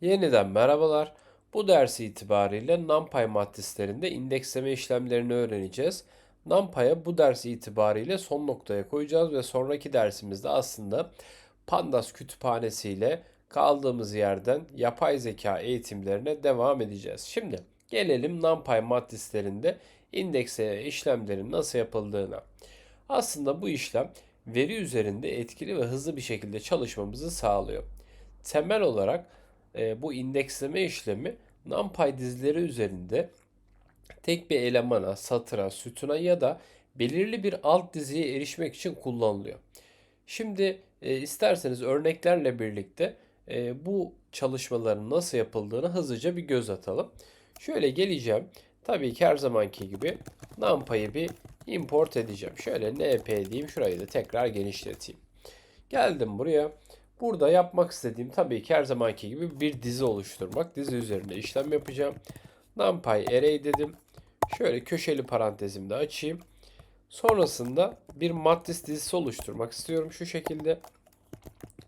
Yeniden merhabalar. Bu ders itibariyle NumPy matrislerinde indeksleme işlemlerini öğreneceğiz. NumPy'a bu ders itibariyle son noktaya koyacağız ve sonraki dersimizde aslında Pandas kütüphanesiyle kaldığımız yerden yapay zeka eğitimlerine devam edeceğiz. Şimdi gelelim NumPy matrislerinde indeksleme işlemlerin nasıl yapıldığına. Aslında bu işlem veri üzerinde etkili ve hızlı bir şekilde çalışmamızı sağlıyor. Temel olarak e, bu indeksleme işlemi NumPy dizileri üzerinde tek bir elemana, satıra, sütuna ya da belirli bir alt diziye erişmek için kullanılıyor. Şimdi e, isterseniz örneklerle birlikte e, bu çalışmaların nasıl yapıldığını hızlıca bir göz atalım. Şöyle geleceğim. Tabii ki her zamanki gibi NumPy'ı bir import edeceğim. Şöyle np diyeyim. Şurayı da tekrar genişleteyim. Geldim buraya. Burada yapmak istediğim tabii ki her zamanki gibi bir dizi oluşturmak. Dizi üzerinde işlem yapacağım. NumPy array dedim. Şöyle köşeli parantezimi de açayım. Sonrasında bir matris dizisi oluşturmak istiyorum şu şekilde.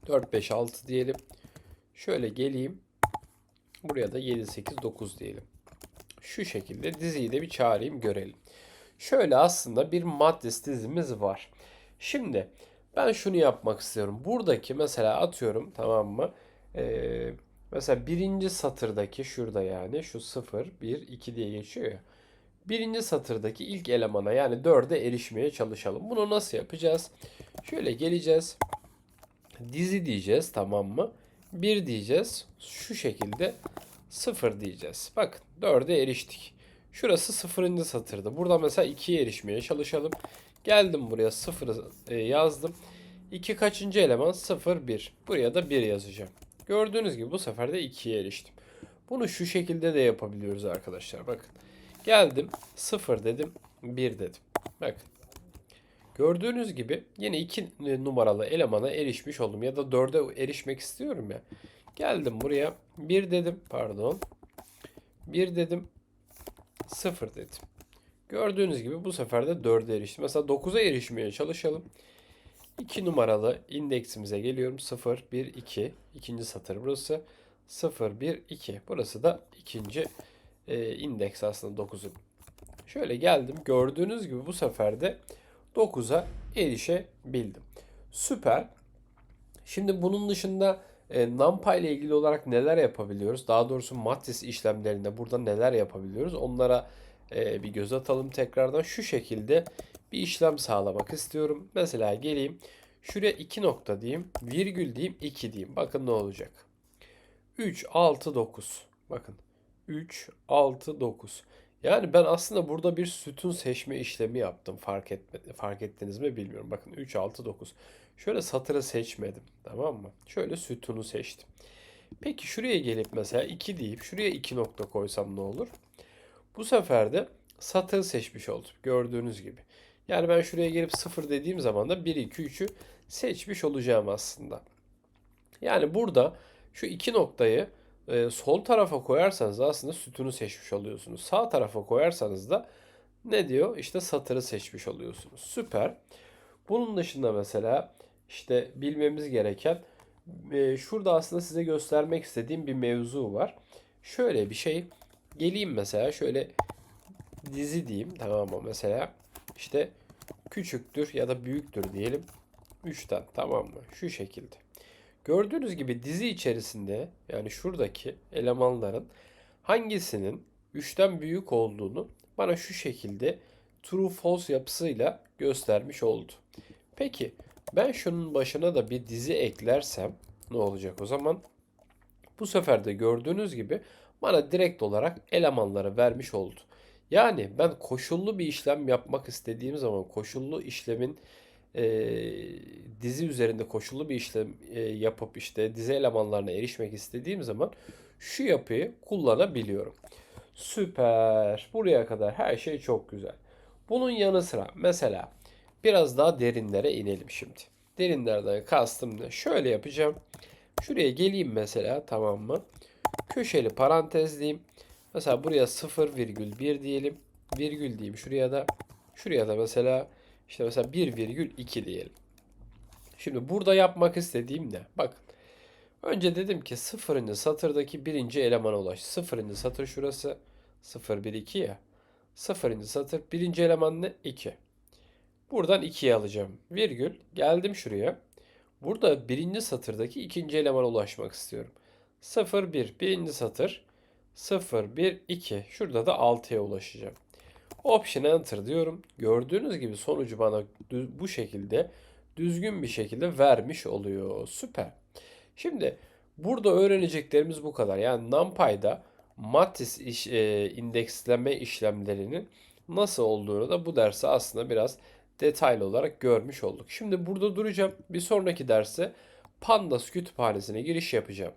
4, 5, 6 diyelim. Şöyle geleyim. Buraya da 7, 8, 9 diyelim. Şu şekilde diziyi de bir çağırayım görelim. Şöyle aslında bir matris dizimiz var. Şimdi ben şunu yapmak istiyorum. Buradaki mesela atıyorum tamam mı? Ee, mesela birinci satırdaki şurada yani şu 0, 1, 2 diye geçiyor ya. Birinci satırdaki ilk elemana yani 4'e erişmeye çalışalım. Bunu nasıl yapacağız? Şöyle geleceğiz. Dizi diyeceğiz tamam mı? 1 diyeceğiz. Şu şekilde 0 diyeceğiz. Bakın 4'e eriştik. Şurası 0. satırda. Burada mesela 2'ye erişmeye çalışalım. Geldim buraya 0 yazdım. 2 kaçıncı eleman? 0, 1. Buraya da 1 yazacağım. Gördüğünüz gibi bu sefer de 2'ye eriştim. Bunu şu şekilde de yapabiliyoruz arkadaşlar. Bakın. Geldim 0 dedim 1 dedim. Bakın. Gördüğünüz gibi yine 2 numaralı elemana erişmiş oldum. Ya da 4'e erişmek istiyorum ya. Geldim buraya 1 dedim. Pardon. 1 dedim. 0 dedim. Gördüğünüz gibi bu sefer de 4'e eriştim. Mesela 9'a erişmeye çalışalım. 2 numaralı indeksimize geliyorum. 0, 1, 2. İkinci satır burası. 0, 1, 2. Burası da ikinci e, indeks aslında 9'un. Şöyle geldim. Gördüğünüz gibi bu sefer de 9'a erişebildim. Süper. Şimdi bunun dışında e, NumPy ile ilgili olarak neler yapabiliyoruz? Daha doğrusu matris işlemlerinde burada neler yapabiliyoruz? Onlara e, bir göz atalım tekrardan. Şu şekilde bir işlem sağlamak istiyorum. Mesela geleyim. Şuraya 2 nokta diyeyim. Virgül diyeyim. 2 diyeyim. Bakın ne olacak. 3, 6, 9. Bakın. 3, 6, 9. Yani ben aslında burada bir sütun seçme işlemi yaptım. Fark etme, fark ettiniz mi bilmiyorum. Bakın 3, 6, 9. Şöyle satırı seçmedim. Tamam mı? Şöyle sütunu seçtim. Peki şuraya gelip mesela 2 deyip şuraya 2 nokta koysam ne olur? Bu sefer de satır seçmiş oldum. Gördüğünüz gibi. Yani ben şuraya gelip 0 dediğim zaman da 1, 2, 3'ü seçmiş olacağım aslında. Yani burada şu iki noktayı e, sol tarafa koyarsanız aslında sütunu seçmiş oluyorsunuz. Sağ tarafa koyarsanız da ne diyor? İşte satırı seçmiş oluyorsunuz. Süper. Bunun dışında mesela işte bilmemiz gereken e, şurada aslında size göstermek istediğim bir mevzu var. Şöyle bir şey geleyim mesela şöyle dizi diyeyim tamam mı mesela işte küçüktür ya da büyüktür diyelim 3'ten tamam mı şu şekilde. Gördüğünüz gibi dizi içerisinde yani şuradaki elemanların hangisinin 3'ten büyük olduğunu bana şu şekilde true false yapısıyla göstermiş oldu. Peki ben şunun başına da bir dizi eklersem ne olacak o zaman? Bu sefer de gördüğünüz gibi bana direkt olarak elemanları vermiş oldu. Yani ben koşullu bir işlem yapmak istediğim zaman koşullu işlemin e, dizi üzerinde koşullu bir işlem e, yapıp işte dizi elemanlarına erişmek istediğim zaman şu yapıyı kullanabiliyorum. Süper. Buraya kadar her şey çok güzel. Bunun yanı sıra mesela biraz daha derinlere inelim şimdi. Derinlerden kastım ne? Şöyle yapacağım. Şuraya geleyim mesela tamam mı? Köşeli parantez diyeyim. Mesela buraya 0,1 diyelim. Virgül diyeyim şuraya da. Şuraya da mesela işte mesela 1,2 diyelim. Şimdi burada yapmak istediğim ne? Bakın. Önce dedim ki sıfırıncı satırdaki birinci elemana ulaş. Sıfırıncı satır şurası. 0, 1, 2 ya. Sıfırıncı satır. Birinci eleman ne? 2. Buradan 2'ye alacağım. Virgül. Geldim şuraya. Burada birinci satırdaki ikinci elemana ulaşmak istiyorum. 0, 1. Birinci satır. 0, 1, 2. Şurada da 6'ya ulaşacağım. Option Enter diyorum. Gördüğünüz gibi sonucu bana bu şekilde düzgün bir şekilde vermiş oluyor. Süper. Şimdi burada öğreneceklerimiz bu kadar. Yani NumPy'da matris iş, e, indeksleme işlemlerinin nasıl olduğunu da bu derste aslında biraz detaylı olarak görmüş olduk. Şimdi burada duracağım. Bir sonraki derse Pandas kütüphanesine giriş yapacağım.